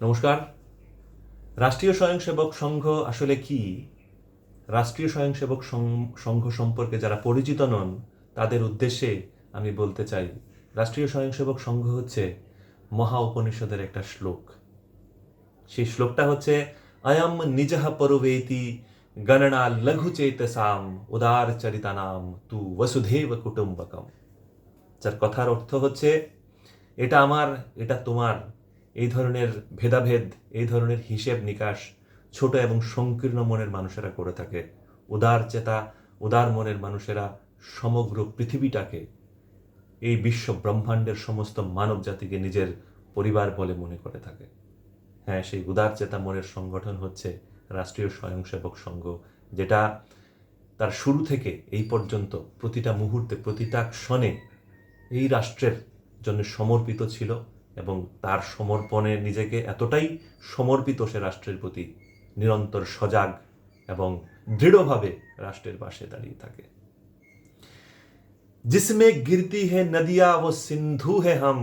নমস্কার। রাষ্ট্রীয় স্বয়ংসেবক সংঘ আসলে কি? রাষ্ট্রীয় স্বয়ংসেবক সংঘ সম্পর্কে যারা পরিচিত নন, তাদের উদ্দেশ্যে আমি বলতে চাই, রাষ্ট্রীয় স্বয়ংসেবক সংঘ হচ্ছে মহা উপনিষদের একটা শ্লোক। সেই শ্লোকটা হচ্ছে অয়ম নিজহ পরবেতি গণনা লঘু চেতসাম উদার চরিতানাম তু বসুধেব কুটুম্বকম। যার কথার অর্থ হচ্ছে, এটা আমার, এটা তোমার এই ধরনের ভেদাভেদ, এই ধরনের হিসেব নিকাশ ছোট এবং সংকীর্ণ মনের মানুষেরা করে থাকে। উদার চেতা, উদার মনের মানুষেরা সমগ্র পৃথিবীটাকে এই বিশ্ব ব্রহ্মাণ্ডের সমস্ত মানব জাতিকে নিজের পরিবার বলে মনে করে থাকে। হ্যাঁ সেই উদার চেতা মনের সংগঠন হচ্ছে রাষ্ট্রীয় স্বয়ংসেবক সংঘ, যেটা তার শুরু থেকে এই পর্যন্ত প্রতিটা মুহূর্তে, প্রতিটা ক্ষণে এই রাষ্ট্রের জন্য সমর্পিত ছিল। এবং তার সমর্পণে নিজেকে এতটাই সমর্পিত সে রাষ্ট্রের প্রতি নিরন্তর সজাগ এবং দৃঢ়ভাবে রাষ্ট্রের পাশে দাঁড়িয়ে থাকে जिसमें गिरती है नदियां वो सिंधु है हम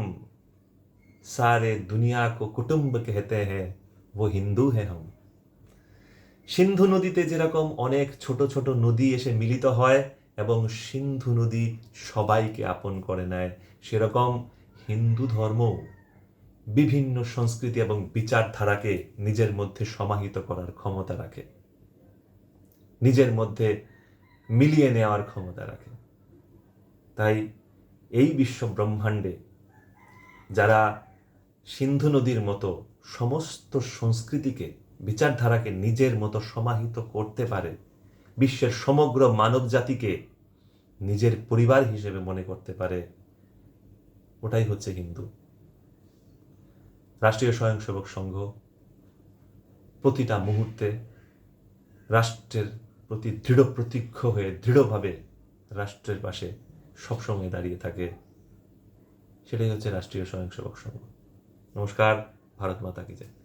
सारे दुनिया को कुटुंब कहते हैं वो हिंदू है हम সিন্ধু নদীতে যেরকম অনেক ছোট ছোট নদী এসে মিলিত হয় এবং সিন্ধু নদী সবাইকে আপন করে নেয় সেরকম হিন্দু ধর্ম বিভিন্ন সংস্কৃতি এবং বিচারধারাকে নিজের মধ্যে সমাহিত করার ক্ষমতা রাখে। নিজের মধ্যে মিলিয়ে নেওয়ার ক্ষমতা রাখে। তাই এই বিশ্ব ব্রহ্মাণ্ডে যারা সিন্ধু নদীর মতো সমস্ত সংস্কৃতিকে, বিচারধারাকে নিজের মতো সমাহিত করতে পারে, বিশ্বের সমগ্র মানব জাতিকে নিজের পরিবার হিসেবে মনে করতে পারে, ওটাই হচ্ছে হিন্দু। রাষ্ট্রীয় স্বয়ংসেবক সংঘ প্রতিটা মুহূর্তে রাষ্ট্রের প্রতি দৃঢ় প্রতীক্ষ হয়ে দৃঢ়ভাবে রাষ্ট্রের পাশে সবসময় দাঁড়িয়ে থাকে। সেটাই হচ্ছে রাষ্ট্রীয় স্বয়ংসেবক সংঘ। নমস্কার, ভারত মাতা কি জয়।